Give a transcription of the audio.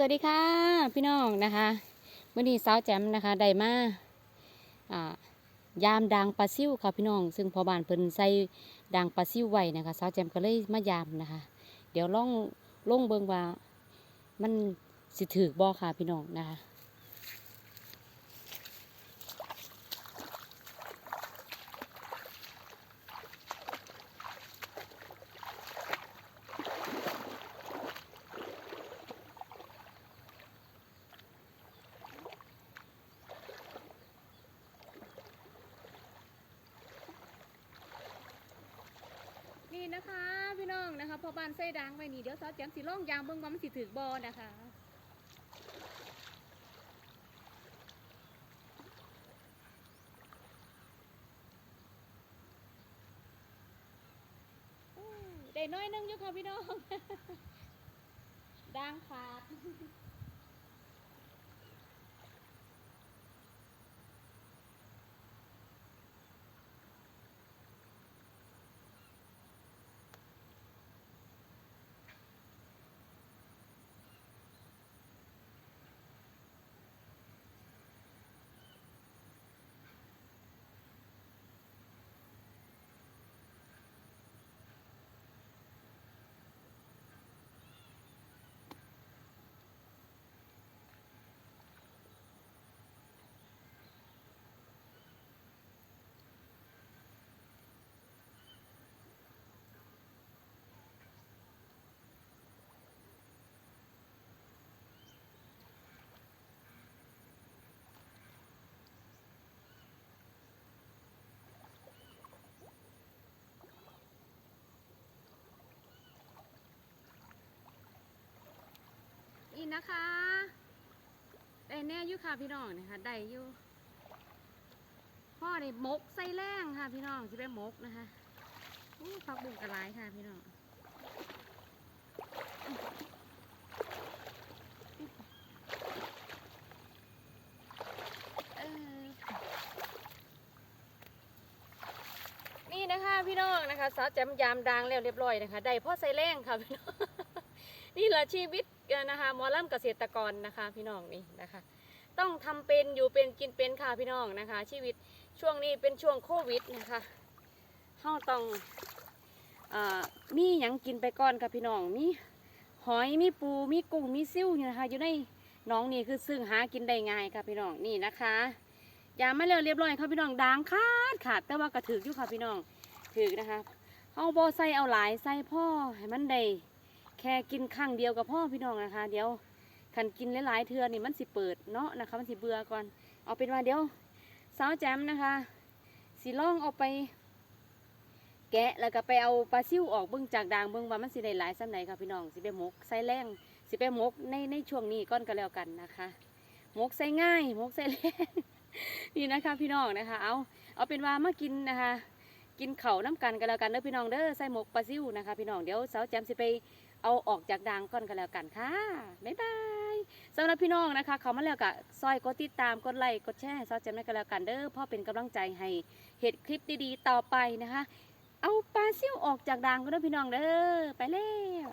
สวัสดีค่ะพี่น้องนะคะเมื่อนี้สาวแจมนะคะได้มาอ่ายามดังปลาซิ่วค่ะพี่น้อง ซึ่งพอบานเพิ่นใส่ดังปลาซิ่วไว้นะคะสาวแจมก็เลยมายามนะคะ เดี๋ยวล่องล่องเบิงว่ามันสิถือบ่ค่ะพี่น้องนะคะ นะคะ พี่น้องนะคะพอบานใส่ดังไว้นี่เดี๋ยวสาวแจมสิล่องยามเบิ่งว่ามันสิถือบ่นะคะได้น้อยนึงอยู่ค่ะพี่น้องดังขาด นะคะได้แน่อยู่ค่ะพี่น้องนะคะได้อยู่พ่อได้มกใส่แรงค่ะ พี่น้องจะได้มกนะคะฟักบุ้งกระไรค่ะพี่น้องนี่นะคะพี่น้องนะคะสาวแจมยามดังแล้วเรียบร้อยนะคะ ได้พ่อใส่แรงค่ะพี่น้องนี่แหละชีวิต นนะคะหมอล่ำเกษตรกรนะคะพี่น้องนี่นะคะ ต้องทำเป็นอยู่เป็นกินเป็นค่ะพี่น้องนะคะ ชีวิตช่วงนี้เป็นช่วงโควิดนะคะเฮาต้องอมีหยังกินไปก่อนค่ะพี่น้องมีหอยมีปูมีกุ้งมีซิ่วนี่นะคะ อยู่ในน้องนี่คือซึ่งหากินได้ง่ายค่ะพี่น้องนี่นะคะยามาเร็วเรียบร้อยค่ะพี่น้องด่างขาดขาดแต่ว่ากระถืออยู่ค่ะพี่น้องถือนะคะเฮาบ่ใส่เอาหลายใส่พ่อให้มันได้ แค่กินครั้งเดียวกับพ่อพี่น้องนะคะ เดี๋ยวขันกินหลายๆเทือนี่มันสิเปิดเนาะนะคะ มันสิเบื่อก่อน เอาเป็นว่าเดี๋ยวสาวแจมนะคะสิล่องเอาไป แกะแล้วก็ไปเอาปลาซิ่วออกเบิ่งจากด่างเบิ่งว่ามันสิได้หลายสันไหนค่ะพี่น้องสิไปหมกใส่แรงสิไปหมกในในช่วงนี้ก่อนก็แล้วกันนะคะหมกใส่ง่ายหมกใส่แรงนี่นะคะพี่น้องนะคะ เอาเอาเป็นว่ามากินนะคะ กินเข่าน้ำกันกันแล้วกันเด้อพี่น้องเด้อใส่หมกปลาซิ่วนะคะ พี่น้องเดี๋ยวสาวแจมสิไป เอาออกจากดังก่อนกันแล้วกันค่ะ บ๊ายบายสำหรับพี่น้องนะคะ เขามาแล้วก็ซอยกดติดตาม กดไลค์ กดแชร์ซอยแจมได้กันแล้วกันเด้อพ่อเป็นกำลังใจให้เห็ดคลิปดีๆ ต่อไปนะคะ เอาปลาซิ่วออกจากดังก็ได้พี่น้องเด้อ ไปแล้ว